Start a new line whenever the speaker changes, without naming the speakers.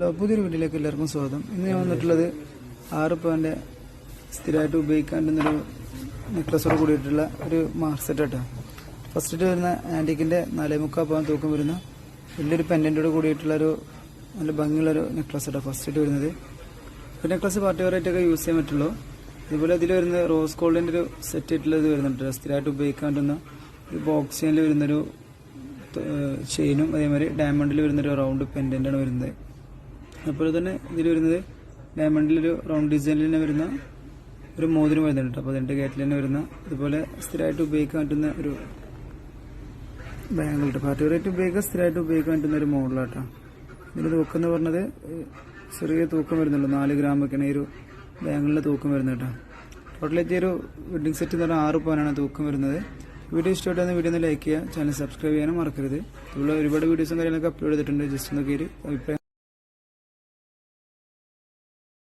Hello പുതിയൊരു വീട്ടിലേക്ക് എല്ലാവർക്കും സ്വാഗതം. ഇന്ന് ഞാൻ വന്നിട്ടുള്ളത് ആറ് പവന്റെ സ്ഥിരമായിട്ട് ഉപയോഗിക്കാണ്ടുന്നൊരു നെക്ലസോട് കൂടിയിട്ടുള്ള ഒരു മാർക്ക് സെറ്റ് കേട്ടോ ഫസ്റ്റ് വരുന്ന ആന്റിക്കിന്റെ നാലേ മുക്കാൽ പവൻ തൂക്കം വരുന്ന വലിയൊരു പെൻഡന്റോട് കൂടിയിട്ടുള്ള ഒരു നല്ല ഭംഗിയുള്ള ഒരു നെക്ലസ് കേട്ടോ ഫസ്റ്റ് വരുന്നത്. ഒരു നെക്ലസ് പാർട്ടി വെറൈറ്റി ഒക്കെ യൂസ് ചെയ്യാൻ പറ്റുള്ളൂ. അതുപോലെ ഇതിൽ വരുന്ന റോസ് ഗോൾഡിന്റെ ഒരു സെറ്റ് ആയിട്ടുള്ള ഇത് വരുന്നുണ്ട് സ്ഥിരമായിട്ട് ഉപയോഗിക്കാൻ ഒരു ബോക്സിനിൽ വരുന്നൊരു ചെയിനും അതേമാതിരി ഡയമണ്ടിൽ വരുന്നൊരു റൗണ്ട് പെൻഡന്റ് ആണ് വരുന്നത്. അതുപോലെ തന്നെ ഇതിൽ വരുന്നത് ഡയമണ്ടിലൊരു റൗണ്ട് ഡിസൈനിൽ തന്നെ വരുന്ന ഒരു മോതിരം വരുന്നുണ്ട്. അപ്പോൾ അതിന്റെ ഗേറ്റിൽ തന്നെ വരുന്ന ഇതുപോലെ സ്ഥിരമായിട്ട് ഉപയോഗിക്കാൻ പറ്റുന്ന ഒരു ബാങ്കിൾ കേട്ടോ പാർട്ടി റേറ്റ് ഉപയോഗിക്കാൻ സ്ഥിരമായിട്ട് ഉപയോഗിക്കാൻ പറ്റുന്ന ഒരു മോഡലാട്ടോ ഇതിന്റെ തൂക്കം എന്ന് പറഞ്ഞത് ചെറിയ തൂക്കം വരുന്നുള്ളൂ. നാല് ഗ്രാം ഒക്കെയാണ് ഈ ഒരു ബാങ്കിളിന്റെ തൂക്കം വരുന്നത് കേട്ടോ ടോട്ടലായിട്ട് ഈ ഒരു വെഡിങ് സെറ്റ് എന്ന് പറഞ്ഞാൽ ആറ് പവനാണ് തൂക്കം വരുന്നത്. വീഡിയോ ഇഷ്ടമായിട്ടാണ് വീഡിയോ ഒന്ന് ലൈക്ക് ചെയ്യുക. ചാനൽ സബ്സ്ക്രൈബ് ചെയ്യാനും മറക്കരുത്. ഇവിടെ ഒരുപാട് വീഡിയോസും കാര്യങ്ങളൊക്കെ അപ്ലോഡ് ചെയ്തിട്ടുണ്ട്. ജസ്റ്റ് ഒന്ന് കയറി അഭിപ്രായം